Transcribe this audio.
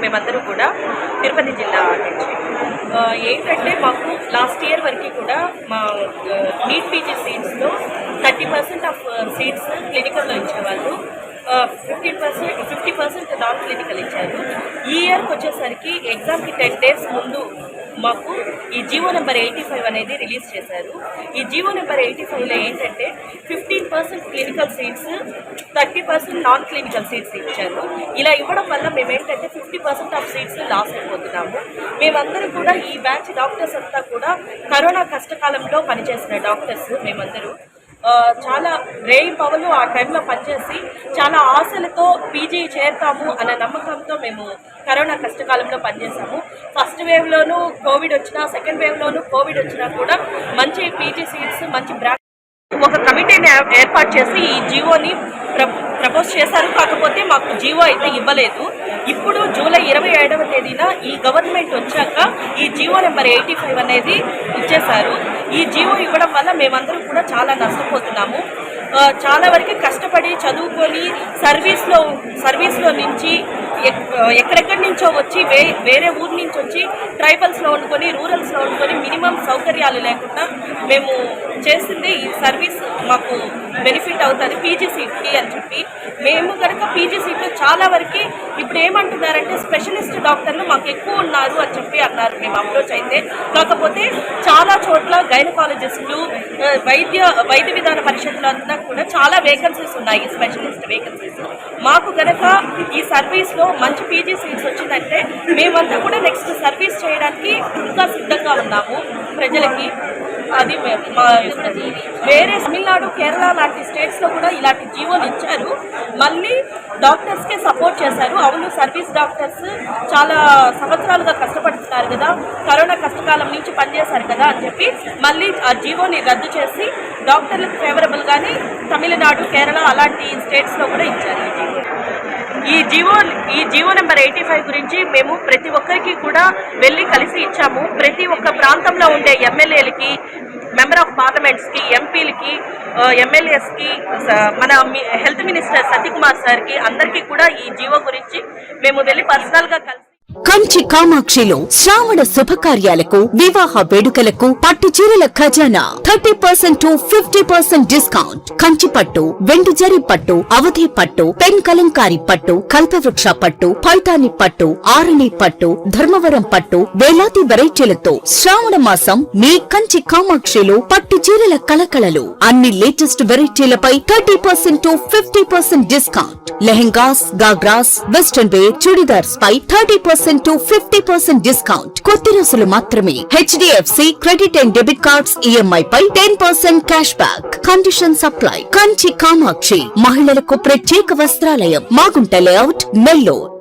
మేమందరూ కూడా తిరుపతి జిల్లా నుంచి ఏంటంటే మాకు లాస్ట్ ఇయర్ వరకు కూడా మా నీట్ పీజీ సీట్స్లో థర్టీ పర్సెంట్ ఆఫ్ సీట్స్ క్లినికల్లో ఇచ్చేవాళ్ళు. Fifteen percent fifty percent non clinical ఇచ్చారు. ఈ ఇయర్కి వచ్చేసరికి ఎగ్జామ్కి టెన్ డేస్ ముందు మాకు ఈ జీవో నెంబర్ ఎయిటీ ఫైవ్ అనేది రిలీజ్ చేశారు. ఈ జీవో నెంబర్ ఎయిటీ ఫైవ్లో ఏంటంటే fifteen percent clinical seats thirty percent non clinical seats ఇచ్చారు. ఇలా ఇవ్వడం వల్ల మేము ఏంటంటే fifty percent of seats loss అయిపోతున్నాము. మేమందరూ కూడా ఈ బ్యాచ్ డాక్టర్స్ అంతా కూడా కరోనా కష్టకాలంలో పనిచేసిన డాక్టర్స్ మేమందరూ. చాలా బ్రెయిన్ పవర్లు ఆ టైంలో పనిచేసి చాలా ఆశలతో పీజీ చేరుతాము అన్న నమ్మకంతో మేము కరోనా కష్టకాలంలో పనిచేసాము ఫస్ట్ వేవ్లోనూ కోవిడ్ వచ్చినా సెకండ్ వేవ్లోనూ కోవిడ్ వచ్చినా కూడా మంచి పీజీ సీట్స్ మంచి బ్రా ఒక కమిటీని ఏర్పాటు చేసి ఈ జీవోని ప్ర ప్రపోజ్ చేశారు. కాకపోతే మాకు జీవో అయితే ఇవ్వలేదు. ఇప్పుడు జూలై ఇరవై ఏడవ తేదీన ఈ గవర్నమెంట్ వచ్చాక ఈ జీవో నెంబర్ ఎయిటీ ఫైవ్ అనేది ఇచ్చేశారు. ఈ జీవో ఇవ్వడం వల్ల మేమందరం కూడా చాలా నష్టపోతున్నాము. చాలా వరకు కష్టపడి చదువుకొని సర్వీస్లో సర్వీస్లో నుంచి ఎక్కడెక్కడి నుంచో వచ్చి వే వేరే ఊరు నుంచి వచ్చి ట్రైబల్స్లో వండుకొని రూరల్స్లో వండుకొని మినిమం సౌకర్యాలు లేకుండా మేము చేసింది ఈ సర్వీస్ మాకు బెనిఫిట్ అవుతుంది పీజీ సీట్కి అని చెప్పి. మేము కనుక పీజీ సీట్లు చాలా వరకు ఇప్పుడు ఏమంటున్నారంటే స్పెషలిస్ట్ డాక్టర్లు మాకు ఎక్కువ ఉన్నారు అని చెప్పి అన్నారు మేము అప్రోచ్ అయితే. కాకపోతే చాలా చోట్ల గైనకాలజిస్టులు వైద్య వైద్య విధాన పరిషత్లో అంతా కూడా చాలా వేకెన్సీస్ ఉన్నాయి స్పెషలిస్ట్ వేకెన్సీస్ మాకు గనక ఈ సర్వీస్లో మంచి పీజీ సీట్స్ వచ్చిందంటే మేమంతా కూడా నెక్స్ట్ సర్వీస్ చేయడానికి ఇంకా సిద్ధంగా ఉన్నాము ప్రజలకి. అది మే- వేరే తమిళనాడు కేరళ లాంటి స్టేట్స్లో కూడా ఇలాంటి జీవోలు ఇచ్చారు. మళ్ళీ డాక్టర్స్కే సపోర్ట్ చేశారు. అవును సర్వీస్ డాక్టర్స్ చాలా సంవత్సరాలుగా కష్టపడుతున్నారు కదా. కరోనా కష్టకాలం నుంచి పనిచేశారు కదా అని చెప్పి మళ్ళీ ఆ జీవోని రద్దు చేసి డాక్టర్లకు ఫేవరబుల్గానే తమిళనాడు కేరళ అలాంటి స్టేట్స్లో కూడా ఇచ్చారు ఈ జీవో ఈ జీవో నెంబర్ ఎయిటీ ఫైవ్ గురించి మేము ప్రతి ఒక్కరికి కూడా వెళ్ళి కలిసి ఇచ్చాము. ప్రతి ఒక్క ప్రాంతంలో ఉండే ఎమ్మెల్యేలకి మెంబర్ ఆఫ్ పార్లమెంట్స్కి ఎంపీలకి ఎమ్మెల్యేస్కి మన హెల్త్ మినిస్టర్ సతీకుమార్ సార్కి అందరికీ కూడా ఈ జీవో గురించి మేము వెళ్ళి పర్సనల్గా కలిసి కంచి కామాక్షిలో శ్రావణ శుభకార్యాలకు వివాహ వేడుకలకు పట్టు చీరల ఖజానా. Thirty percent to fifty percent discount. Kanchi పట్టు వెండి జరి పట్టు అవధి పట్టు పెన్ కలంకారి పట్టు కల్పవృక్ష పట్టు పైతాని పట్టు ఆరణి పట్టు ధర్మవరం పట్టు వేలాది వెరైటీలతో శ్రావణ మాసం మీ కంచి కామాక్షిలో పట్టు చీరల కళకళలు. అన్ని latest వెరైటీలపై thirty percent to fifty percent discount. Lehengas ghagras western wear churidars pi thirty percent to fifty percent discount కొద్ది రోజులు మాత్రమే. HDFC credit and debit cards EMI pi ten percent cash back condition apply Kanchi Kamakshi. మహిళలకు ప్రత్యేక వస్త్రాలయం. Magunta layout Nellore.